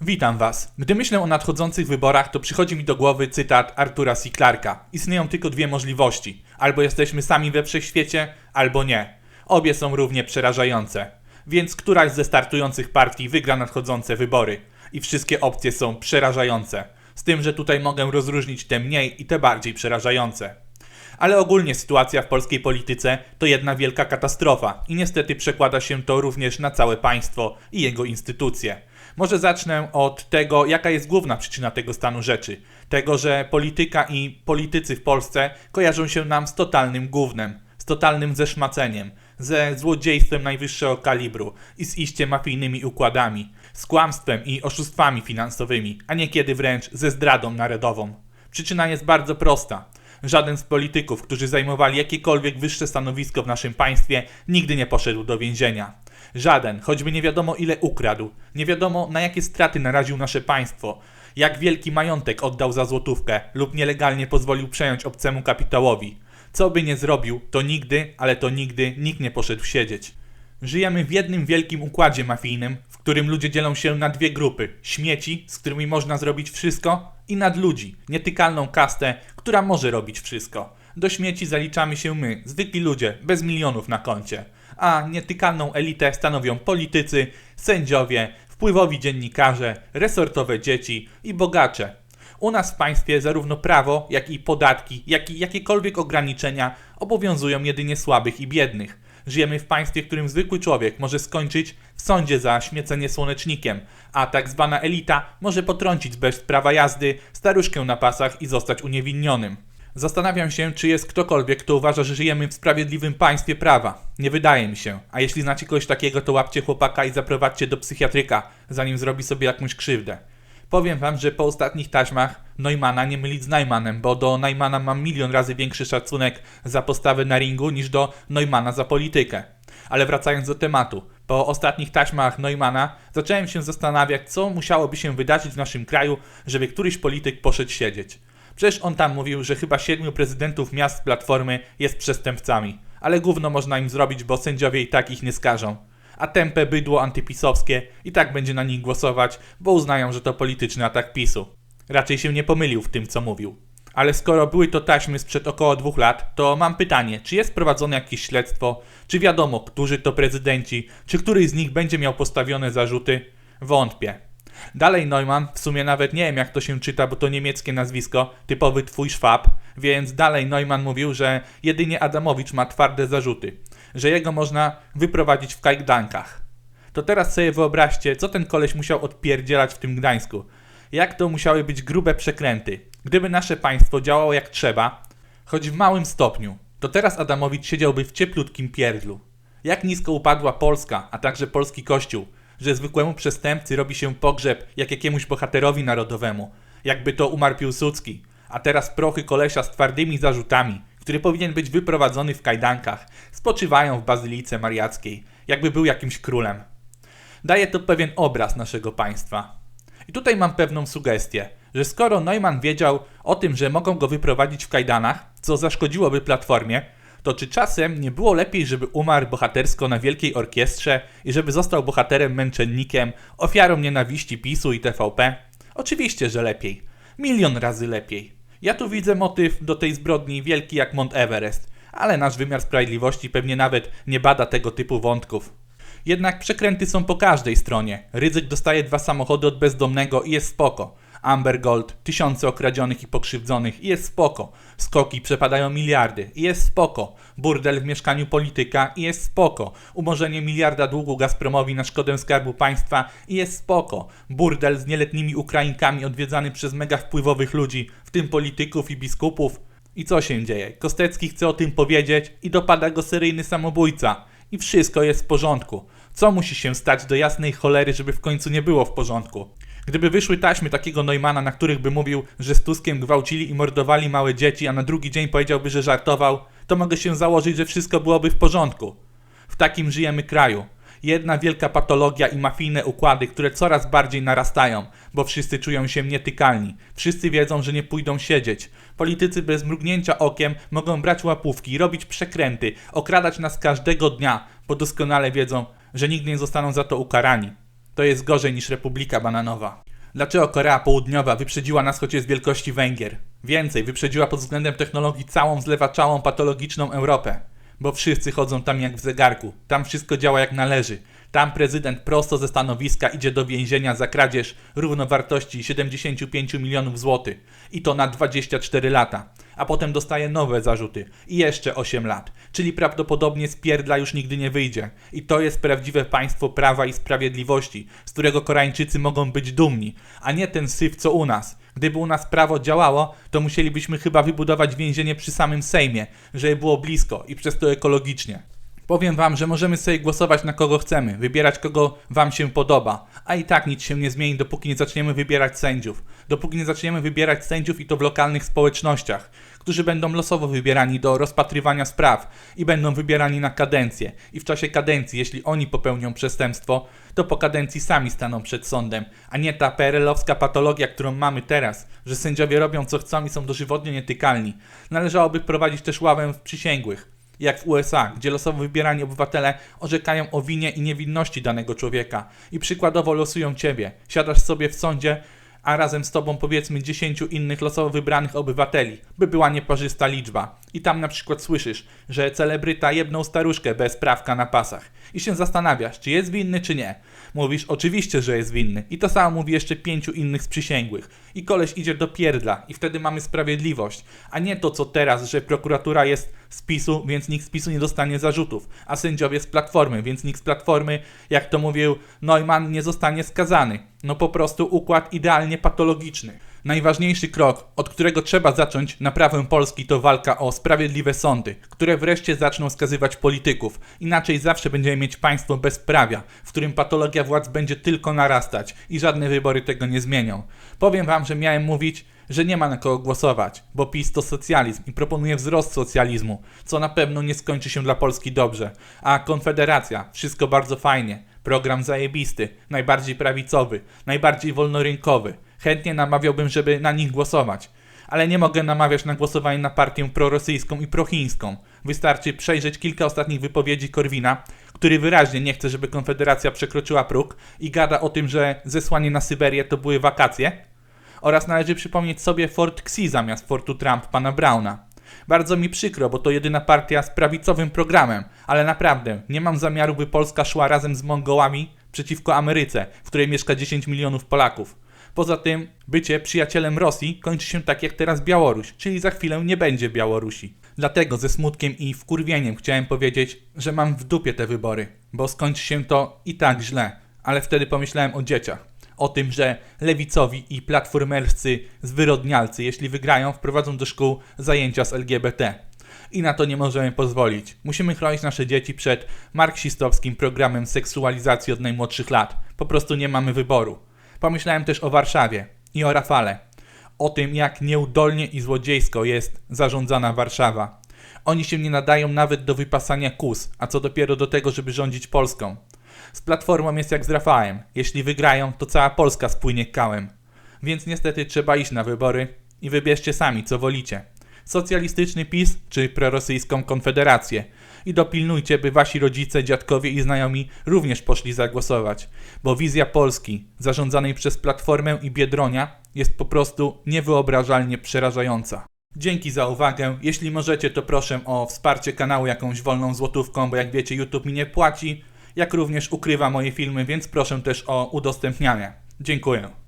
Witam Was. Gdy myślę o nadchodzących wyborach, to przychodzi mi do głowy cytat Artura C. Clarka. Istnieją tylko dwie możliwości. Albo jesteśmy sami we wszechświecie, albo nie. Obie są równie przerażające. Więc któraś ze startujących partii wygra nadchodzące wybory. I wszystkie opcje są przerażające. Z tym, że tutaj mogę rozróżnić te mniej i te bardziej przerażające. Ale ogólnie sytuacja w polskiej polityce to jedna wielka katastrofa i niestety przekłada się to również na całe państwo i jego instytucje. Może zacznę od tego, jaka jest główna przyczyna tego stanu rzeczy. Tego, że polityka i politycy w Polsce kojarzą się nam z totalnym gównem, z totalnym zeszmaceniem, ze złodziejstwem najwyższego kalibru i z iście mafijnymi układami, z kłamstwem i oszustwami finansowymi, a niekiedy wręcz ze zdradą narodową. Przyczyna jest bardzo prosta. Żaden z polityków, którzy zajmowali jakiekolwiek wyższe stanowisko w naszym państwie, nigdy nie poszedł do więzienia. Żaden, choćby nie wiadomo ile ukradł, nie wiadomo na jakie straty naraził nasze państwo, jak wielki majątek oddał za złotówkę lub nielegalnie pozwolił przejąć obcemu kapitałowi. Co by nie zrobił, to nigdy, ale to nigdy nikt nie poszedł siedzieć. Żyjemy w jednym wielkim układzie mafijnym, w którym ludzie dzielą się na dwie grupy: śmieci, z którymi można zrobić wszystko, i nadludzi, nietykalną kastę, która może robić wszystko. Do śmieci zaliczamy się my, zwykli ludzie, bez milionów na koncie. A nietykalną elitę stanowią politycy, sędziowie, wpływowi dziennikarze, resortowe dzieci i bogacze. U nas w państwie zarówno prawo, jak i podatki, jak i jakiekolwiek ograniczenia obowiązują jedynie słabych i biednych. Żyjemy w państwie, w którym zwykły człowiek może skończyć w sądzie za śmiecenie słonecznikiem, a tak zwana elita może potrącić bez prawa jazdy staruszkę na pasach i zostać uniewinnionym. Zastanawiam się, czy jest ktokolwiek, kto uważa, że żyjemy w sprawiedliwym państwie prawa. Nie wydaje mi się. A jeśli znacie kogoś takiego, to łapcie chłopaka i zaprowadźcie do psychiatryka, zanim zrobi sobie jakąś krzywdę. Powiem wam, że po ostatnich taśmach Neumana nie mylić z Neumannem, bo do Neumana mam milion razy większy szacunek za postawę na ringu niż do Neumana za politykę. Ale wracając do tematu, po ostatnich taśmach Neumana zacząłem się zastanawiać, co musiałoby się wydarzyć w naszym kraju, żeby któryś polityk poszedł siedzieć. Przecież on tam mówił, że chyba siedmiu prezydentów miast Platformy jest przestępcami. Ale gówno można im zrobić, bo sędziowie i tak ich nie skażą. A tępe bydło antypisowskie i tak będzie na nich głosować, bo uznają, że to polityczny atak PiSu. Raczej się nie pomylił w tym, co mówił. Ale skoro były to taśmy sprzed około dwóch lat, to mam pytanie, czy jest prowadzone jakieś śledztwo, czy wiadomo, którzy to prezydenci, czy któryś z nich będzie miał postawione zarzuty? Wątpię. Dalej Neumann, w sumie nawet nie wiem jak to się czyta, bo to niemieckie nazwisko, typowy twój szwab, więc dalej Neumann mówił, że jedynie Adamowicz ma twarde zarzuty, że jego można wyprowadzić w kajdankach. To teraz sobie wyobraźcie, co ten koleś musiał odpierdzielać w tym Gdańsku. Jak to musiały być grube przekręty. Gdyby nasze państwo działało jak trzeba, choć w małym stopniu, to teraz Adamowicz siedziałby w cieplutkim pierdlu. Jak nisko upadła Polska, a także polski kościół, że zwykłemu przestępcy robi się pogrzeb jak jakiemuś bohaterowi narodowemu, jakby to umarł Piłsudski, a teraz prochy kolesia z twardymi zarzutami, który powinien być wyprowadzony w kajdankach, spoczywają w Bazylice Mariackiej, jakby był jakimś królem. Daje to pewien obraz naszego państwa. I tutaj mam pewną sugestię, że skoro Neumann wiedział o tym, że mogą go wyprowadzić w kajdanach, co zaszkodziłoby Platformie, to czy czasem nie było lepiej, żeby umarł bohatersko na wielkiej orkiestrze i żeby został bohaterem męczennikiem, ofiarą nienawiści PiSu i TVP? Oczywiście, że lepiej. Milion razy lepiej. Ja tu widzę motyw do tej zbrodni wielki jak Mount Everest, ale nasz wymiar sprawiedliwości pewnie nawet nie bada tego typu wątków. Jednak przekręty są po każdej stronie. Ryzyk dostaje dwa samochody od bezdomnego i jest spoko. Amber Gold, tysiące okradzionych i pokrzywdzonych jest spoko. Skoki przepadają miliardy jest spoko. Burdel w mieszkaniu polityka jest spoko. Umorzenie miliarda długu Gazpromowi na szkodę skarbu państwa jest spoko. Burdel z nieletnimi Ukrainkami odwiedzany przez mega wpływowych ludzi, w tym polityków i biskupów. I co się dzieje? Kostecki chce o tym powiedzieć i dopada go seryjny samobójca. I wszystko jest w porządku. Co musi się stać do jasnej cholery, żeby w końcu nie było w porządku? Gdyby wyszły taśmy takiego Neumana, na których by mówił, że z Tuskiem gwałcili i mordowali małe dzieci, a na drugi dzień powiedziałby, że żartował, to mogę się założyć, że wszystko byłoby w porządku. W takim żyjemy kraju. Jedna wielka patologia i mafijne układy, które coraz bardziej narastają, bo wszyscy czują się nietykalni. Wszyscy wiedzą, że nie pójdą siedzieć. Politycy bez mrugnięcia okiem mogą brać łapówki, robić przekręty, okradać nas każdego dnia, bo doskonale wiedzą, że nigdy nie zostaną za to ukarani. To jest gorzej niż Republika Bananowa. Dlaczego Korea Południowa wyprzedziła nas choć jest wielkości Węgier? Więcej, wyprzedziła pod względem technologii całą zlewaczałą patologiczną Europę. Bo wszyscy chodzą tam jak w zegarku. Tam wszystko działa jak należy. Tam prezydent prosto ze stanowiska idzie do więzienia za kradzież równowartości 75 milionów złotych. I to na 24 lata. A potem dostaje nowe zarzuty. I jeszcze 8 lat. Czyli prawdopodobnie z pierdla już nigdy nie wyjdzie. I to jest prawdziwe państwo prawa i sprawiedliwości, z którego Koreańczycy mogą być dumni. A nie ten syf co u nas. Gdyby u nas prawo działało, to musielibyśmy chyba wybudować więzienie przy samym Sejmie, żeby było blisko i przez to ekologicznie. Powiem wam, że możemy sobie głosować na kogo chcemy, wybierać kogo wam się podoba, a i tak nic się nie zmieni, dopóki nie zaczniemy wybierać sędziów. Dopóki nie zaczniemy wybierać sędziów i to w lokalnych społecznościach, którzy będą losowo wybierani do rozpatrywania spraw i będą wybierani na kadencję. I w czasie kadencji, jeśli oni popełnią przestępstwo, to po kadencji sami staną przed sądem, a nie ta PRL-owska patologia, którą mamy teraz, że sędziowie robią co chcą i są dożywotnie nietykalni. Należałoby wprowadzić też ławę przysięgłych jak w USA, gdzie losowo wybierani obywatele orzekają o winie i niewinności danego człowieka i przykładowo losują ciebie. Siadasz sobie w sądzie, a razem z tobą powiedzmy 10 innych losowo wybranych obywateli, by była nieparzysta liczba. I tam na przykład słyszysz, że celebryta jedną staruszkę bez prawka na pasach i się zastanawiasz, czy jest winny, czy nie. Mówisz oczywiście, że jest winny i to samo mówi jeszcze pięciu innych sprzysięgłych. I koleś idzie do pierdla i wtedy mamy sprawiedliwość, a nie to co teraz, że prokuratura jest z PiSu, więc nikt z PiSu nie dostanie zarzutów, a sędziowie z Platformy, więc nikt z Platformy, jak to mówił Neumann, nie zostanie skazany. No po prostu układ idealnie patologiczny. Najważniejszy krok, od którego trzeba zacząć naprawę Polski, to walka o sprawiedliwe sądy, które wreszcie zaczną skazywać polityków. Inaczej zawsze będziemy mieć państwo bezprawia, w którym patologia władz będzie tylko narastać i żadne wybory tego nie zmienią. Powiem wam, że miałem mówić, że nie ma na kogo głosować, bo PiS to socjalizm i proponuje wzrost socjalizmu, co na pewno nie skończy się dla Polski dobrze. A Konfederacja, wszystko bardzo fajnie, program zajebisty, najbardziej prawicowy, najbardziej wolnorynkowy. Chętnie namawiałbym, żeby na nich głosować. Ale nie mogę namawiać na głosowanie na partię prorosyjską i prochińską. Wystarczy przejrzeć kilka ostatnich wypowiedzi Korwina, który wyraźnie nie chce, żeby Konfederacja przekroczyła próg i gada o tym, że zesłanie na Syberię to były wakacje. Oraz należy przypomnieć sobie Fort Xi zamiast Fortu Trump pana Browna. Bardzo mi przykro, bo to jedyna partia z prawicowym programem, ale naprawdę nie mam zamiaru, by Polska szła razem z Mongołami przeciwko Ameryce, w której mieszka 10 milionów Polaków. Poza tym, bycie przyjacielem Rosji kończy się tak jak teraz Białoruś, czyli za chwilę nie będzie Białorusi. Dlatego ze smutkiem i wkurwieniem chciałem powiedzieć, że mam w dupie te wybory, bo skończy się to i tak źle, ale wtedy pomyślałem o dzieciach. O tym, że lewicowi i platformerscy zwyrodnialcy, jeśli wygrają, wprowadzą do szkół zajęcia z LGBT. I na to nie możemy pozwolić. Musimy chronić nasze dzieci przed marksistowskim programem seksualizacji od najmłodszych lat. Po prostu nie mamy wyboru. Pomyślałem też o Warszawie i o Rafale. O tym, jak nieudolnie i złodziejsko jest zarządzana Warszawa. Oni się nie nadają nawet do wypasania kus, a co dopiero do tego, żeby rządzić Polską. Z Platformą jest jak z Rafałem. Jeśli wygrają, to cała Polska spłynie kałem. Więc niestety trzeba iść na wybory i wybierzcie sami, co wolicie. Socjalistyczny PiS czy prorosyjską Konfederację. I dopilnujcie, by wasi rodzice, dziadkowie i znajomi również poszli zagłosować, bo wizja Polski, zarządzanej przez Platformę i Biedronia, jest po prostu niewyobrażalnie przerażająca. Dzięki za uwagę. Jeśli możecie, to proszę o wsparcie kanału jakąś wolną złotówką, bo jak wiecie, YouTube mi nie płaci, jak również ukrywa moje filmy, więc proszę też o udostępnianie. Dziękuję.